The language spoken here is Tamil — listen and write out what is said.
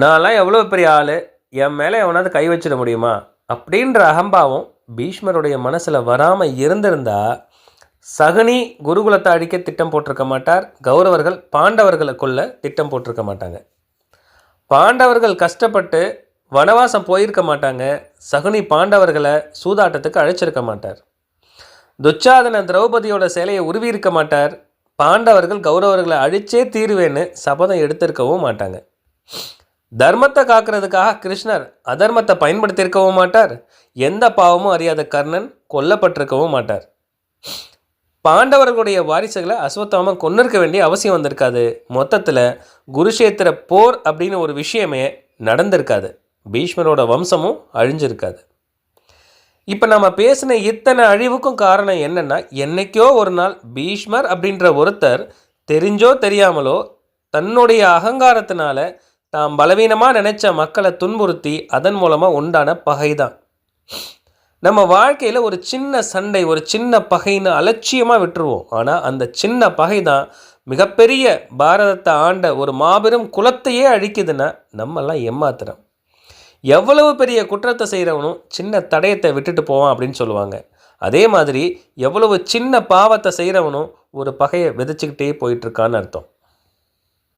நான்லாம் எவ்வளோ பெரிய ஆள்? என் மேலே எவனாவது கை வச்சிட முடியுமா? அப்படின்ற அகம்பாவம் பீஷ்மருடைய மனசில் வராமல் இருந்திருந்தா சகுனி குருகுலத்தை அழிக்க திட்டம் போட்டிருக்க மாட்டார். கௌரவர்கள் பாண்டவர்களை கொல்ல திட்டம் போட்டிருக்க மாட்டாங்க. பாண்டவர்கள் கஷ்டப்பட்டு வனவாசம் போயிருக்க மாட்டாங்க. சகுனி பாண்டவர்களை சூதாட்டத்துக்கு அழைச்சிருக்க மாட்டார். துச்சாதன திரௌபதியோட சேலையை உருவி இருக்க மாட்டார். பாண்டவர்கள் கௌரவர்களை அழிச்சே தீருவேன்னு சபதம் எடுத்திருக்கவும் மாட்டாங்க. தர்மத்தை காக்கிறதுக்காக கிருஷ்ணர் அதர்மத்தை பயன்படுத்தியிருக்கவும் மாட்டார். எந்த பாவமும் அறியாத கர்ணன் கொல்லப்பட்டிருக்கவும் மாட்டார். பாண்டவர்களுடைய வாரிசுகளை அஸ்வத்தாமன் கொண்டிருக்க வேண்டிய அவசியம் வந்திருக்காது. மொத்தத்தில் குருஷேத்திர போர் அப்படின்னு ஒரு விஷயமே நடந்திருக்காது. பீஷ்மரோட வம்சமும் அழிஞ்சிருக்காது. இப்போ நம்ம பேசின இத்தனை அழிவுக்கும் காரணம் என்னென்னா என்னைக்கோ ஒரு நாள் பீஷ்மர் அப்படின்ற ஒருத்தர் தெரிஞ்சோ தெரியாமலோ தன்னுடைய அகங்காரத்தினால தாம் பலவீனமாக நினைச்ச மக்களை துன்புறுத்தி அதன் மூலமாக உண்டான பகை தான் நம்ம வாழ்க்கையில் ஒரு சின்ன சண்டை ஒரு சின்ன பகைன்னு அலட்சியமாக விட்டுருவோம். ஆனால் அந்த சின்ன பகை தான் மிகப்பெரிய பாரதத்தை ஆண்ட ஒரு மாபெரும் குலத்தையே அழிக்குதுன்னா நம்மெல்லாம் ஏமாத்துறோம். எவ்வளவு பெரிய குற்றத்தை செய்கிறவனும் சின்ன தடயத்தை விட்டுட்டு போவான் அப்படின்னு சொல்லுவாங்க. அதே மாதிரி எவ்வளவு சின்ன பாவத்தை செய்கிறவனும் ஒரு பகையை விதைச்சிக்கிட்டே போயிட்டுருக்கான்னு அர்த்தம்.